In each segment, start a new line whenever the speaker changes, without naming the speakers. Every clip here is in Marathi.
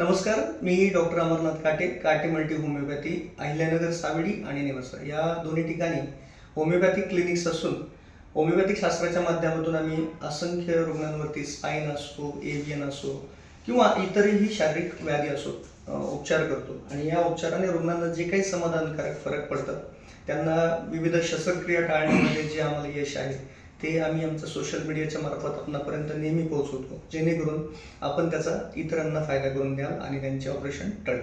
नमस्कार मी डॉक्टर अमरनाथ काटे काटे मल्टी होमिओपॅथी अहिल्यानगर सावडी आणि नेवासा. या दोन्ही ठिकाणी होमिओपॅथिक क्लिनिक्स असून होमिओपॅथिक शास्त्राच्या माध्यमातून आम्ही असंख्य रुग्णांवरती स्पाईन असो एव्हियन असो किंवा इतरही शारीरिक व्याधी असो उपचार करतो. आणि या उपचाराने रुग्णांना जे काही समाधानकारक फरक पडतात त्यांना विविध शस्त्रक्रिया टाळण्यामध्ये जे आम्हाला यश आहे ते आम्ही आमच्या सोशल मीडियाच्या मार्फत आपणापर्यंत नेहमी पोहोचवतो. जेणेकरून आपण त्याचा इतरांना फायदा करून द्याल आणि त्यांचे ऑपरेशन टळेल.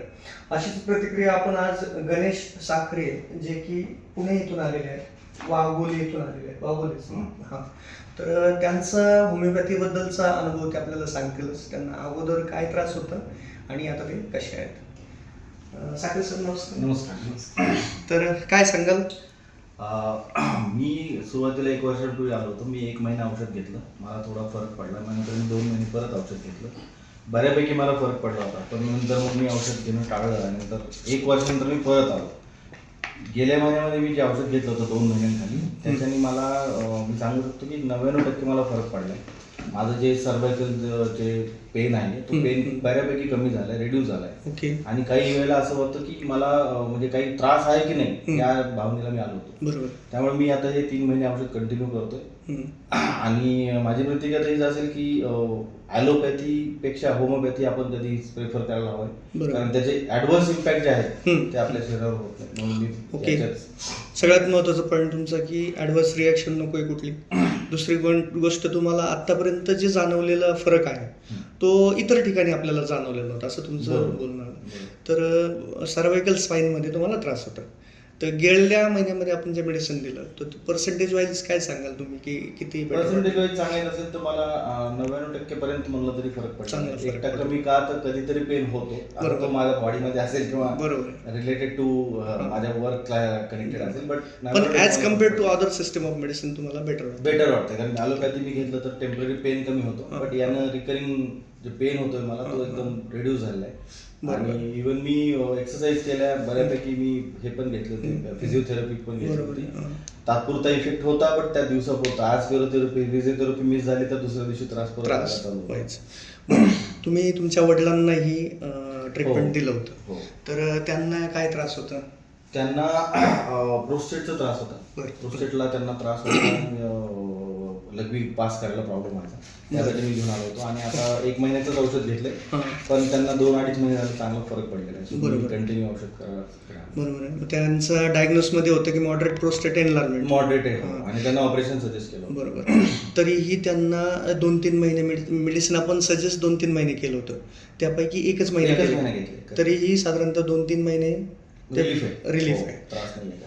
अशीच प्रतिक्रिया आपण आज गणेश साखरे जे की पुणे इथून आलेले आहेत वाघोली इथून आलेले आहेत. वाघोलीच. हां. तर त्यांचा होमिओपॅथीबद्दलचा अनुभव ते आपल्याला सांगतीलच. त्यांना अगोदर काय त्रास होता आणि आता ते कसे आहेत? साखरे सर नमस्कार
नमस्कार.
तर काय सांगाल?
मी सुरुवातीला एक वर्षापूर्वी आलो होतो. मी एक महिना औषध घेतलं. मला थोडा फरक पडला. मग नंतर मी दोन महिने परत औषध घेतलं. बऱ्यापैकी मला फरक पडला होता. पण नंतर मग मी औषध घेणं टाळलं आणि नंतर एक वर्षानंतर मी परत आलो. गेल्या महिन्यामध्ये मी जे औषध घेतलं होतं दोन महिन्यांखाली त्याच्याने मला मी सांगू शकतो की नव्याण्णव टक्के मला फरक पडला. माझं जे सर्वायकल जे पेन आहे तो पेन. बऱ्यापैकी कमी झालाय रिड्यूस झालाय
ओके
आणि काही वेळेला असं होतं की मला अं, म्हणजे काही त्रास आहे की नाही. या भावनेला मी आलो होतो
बरोबर
त्यामुळे मी आता हे तीन महिने औषध कंटिन्यू करतोय
हम्म.
आणि माझी प्रतिक्रिया तर हीच असेल की ॲलोपॅथीपेक्षा होमिओपॅथी आपण कधी प्रेफर करायला हवं
बरोबर.
कारण त्याचे ॲडव्हान्स इम्पॅक्ट जे आहेत
हम्म.
ते आपल्या शरीरावर होत नाही म्हणून मी
ओके.
याच्यात-
सगळ्यात महत्वाचं पॉईंट तुमचा की ॲडव्हर्स रिॲक्शन नकोय कुठली दुसरी गोष्ट तुम्हाला आतापर्यंत जे जाणवलेला फरक आहे. तो इतर ठिकाणी आपल्याला जाणवलेला होता असं तुमचं. बोलणं. तर सर्वायकल स्पाईनमध्ये तुम्हाला त्रास होता तर गेल्या महिन्यामध्ये आपण जे मेडिसिन दिलं तर पर्सेंटेज वाईज काय सांगाल तुम्ही की किती
पर्सेंटेज? वाईज सांगायचं असेल तर मला नव्याण्णव टक्के पर्यंत म्हणलं तरी फरक पडतो
फरक
एक टक्का
पडतो.
मी का तर कधीतरी पेन होतो
बरोबर.
तो माझ्या बॉडीमध्ये असेल किंवा
बरोबर.
रिलेटेड टू माझ्या वर्क कनेक्टेड असेल बट
पण as compared to other system of medicine तुम्हाला बेटर
बेटर वाटतं कारण ॲलोपॅथी मी घेतलं तर टेंपररी पेन कमी होतो. बट यानं रिकरिंग जे पेन होतोय मला तो एकदम रिड्यूस झालेला आहे. आणि इवन मी एक्सरसाइज केल्या बऱ्यापैकी मी हे पण घेतले होते. फिजिओथेरपी पण घेतली होती. तात्पुरता इफेक्ट होता बट त्या दिवसापुरता आज फिजिओथेरपी फिजिओथेरपी मिस झाली तर दुसऱ्या दिवशी त्रास
तुम्ही तुमच्या वडिलांनाही ट्रीटमेंट
हो.
दिलं होतं
हो
तर त्यांना काय त्रास होता
त्यांना प्रोस्टेटचा त्रास होता. प्रोस्टेटला त्यांना त्रास होता लघवी पास करायला प्रॉब्लेम व्हायचा त्यासाठी मी घेऊन आलो होतो. आणि आता एक महिन्याचंच औषध घेतलंय.
हां.
पण त्यांना दोन अडीच महिने झाले चांगला फरक पडलेला आहे.
बरोबर.
कंटिन्यू औषध करा
बरोबर आहे. त्यांचं डायग्नोस मध्ये होतं की मॉडरेट प्रोस्टेट एनलार्मेंट
मॉडरेट आहे
हां.
आणि त्यांना ऑपरेशन सजेस्ट केलं
बरोबर. तरीही त्यांना दोन तीन महिने मेडिसिन आपण सजेस्ट दोन तीन महिने केलं होतं. त्यापैकी एकच महिना
घेतले.
तरिही साधारणतः दोन तीन महिने
रिलीफ आहे.
रिलीफ
हो,
आहे.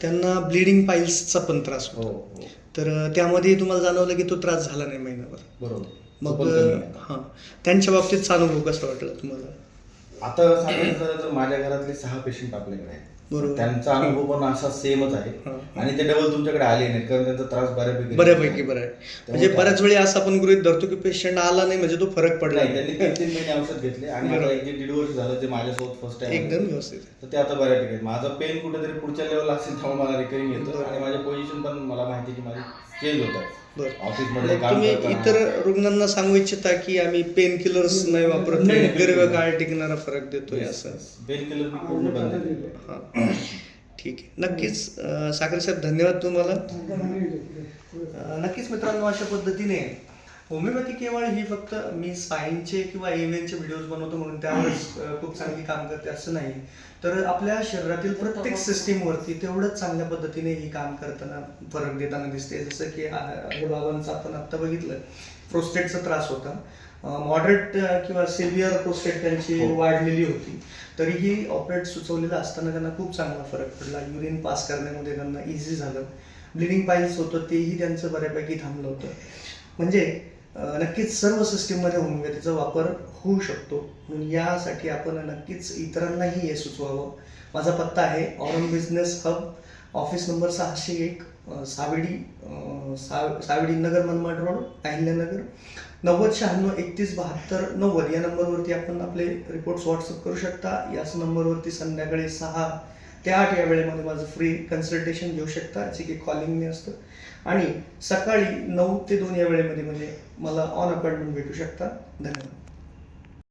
त्यांना ब्लिडिंग पाईल्सचा पण त्रास
हो
होतो
हो.
तर त्यामध्ये तुम्हाला जाणवलं की तो त्रास झाला नाही महिनाभर.
बरोबर.
मग. हां. त्यांच्या बाबतीत अनुभव कसा वाटला तुम्हाला?
आता सांगायचं झालं तर माझ्या घरातले सहा पेशंट आपल्याकडे आहेत
बरोबर.
त्यांचा अनुभव पण असा सेमच आहे. आणि ते डबल तुमच्याकडे आले नाहीत कारण त्यांचा त्रास बऱ्यापैकी
बऱ्यापैकी बरं आहे म्हणजे
त्यामुळे
बऱ्याच वेळी असं आपण गृहित धरतो की पेशंट आला नाही म्हणजे तो फरक पडला
नाही त्यांनी तीन तीन महिने औषध घेतले आणि
बरोबर.
एक जे दीड वर्ष झालं ते माझ्यासोबत फर्स्ट टाइम
एकदम व्यवस्थित.
तर ते आता बऱ्यापैकी आहे. माझा पेन कुठेतरी पुढच्या लेवलला असेल तेव्हा मला रिकरिंग येतं. आणि माझ्या पोझिशन पण मला माहिती की माझी चेंज होतात ऑफिसमध्ये
तुम्ही इतर रुग्णांना सांगू इच्छिता की आम्ही पेन किलर्स नाही वापरत
नाही,
नाही.
नाही,
दीर्घ
बिलकुल.
काळ टिकणारा फरक देतोय असं.
पेन किलर
हां. ठीक आहे. नक्कीच साखरे साहेब धन्यवाद तुम्हाला. नक्कीच मित्रांनो अशा पद्धतीने होमिओपॅथी केवळ ही फक्त मी स्पाईनचे किंवा एव्हियनचे व्हिडिओज बनवतो म्हणून त्यावरच अं, खूप चांगली काम करते असं नाही. तर आपल्या शरीरातील प्रत्येक सिस्टीमवरती तेवढंच चांगल्या पद्धतीने ही काम करताना फरक देताना दिसते. जसं की आ- बाबांचं आपण आत्ता बघितलं प्रोस्टेटचा त्रास होता. मॉडरेट किंवा सिव्हिअर प्रोस्टेट त्यांची
हो.
वाढलेली होती. तरीही ऑपरेट सुचवलेलं असताना त्यांना खूप चांगला फरक पडला. युरिन पास करण्यामध्ये त्यांना इझी झालं. ब्लिडिंग पाईल्स होतं तेही त्यांचं बऱ्यापैकी थांबलं होतं. म्हणजे नक्कीच सर्व सिस्टीममध्ये होमिओपॅथीचा वापर होऊ शकतो. म्हणून यासाठी आपण नक्कीच इतरांनाही हे सुचवावं. माझा पत्ता आहे Aurum business hub office number सहाशे एक सावेडी अं, सावेडी नगर मनमाड रोड अहिल्यानगर नव्वद शहाण्णव एकतीस बहात्तर नव्वद या नंबरवरती आपण आपले रिपोर्ट्स व्हॉट्सअप करू शकता. याच नंबरवरती संध्याकाळी सहा त्या आठ या वेळेमध्ये माझं फ्री कन्सल्टेशन घेऊ शकता. जे की कॉलिंगने असतं. आणि सकाळी नऊ ते दोन या वेळेमध्ये म्हणजे मला ऑन अपॉइंटमेंट भेटू शकता. धन्यवाद.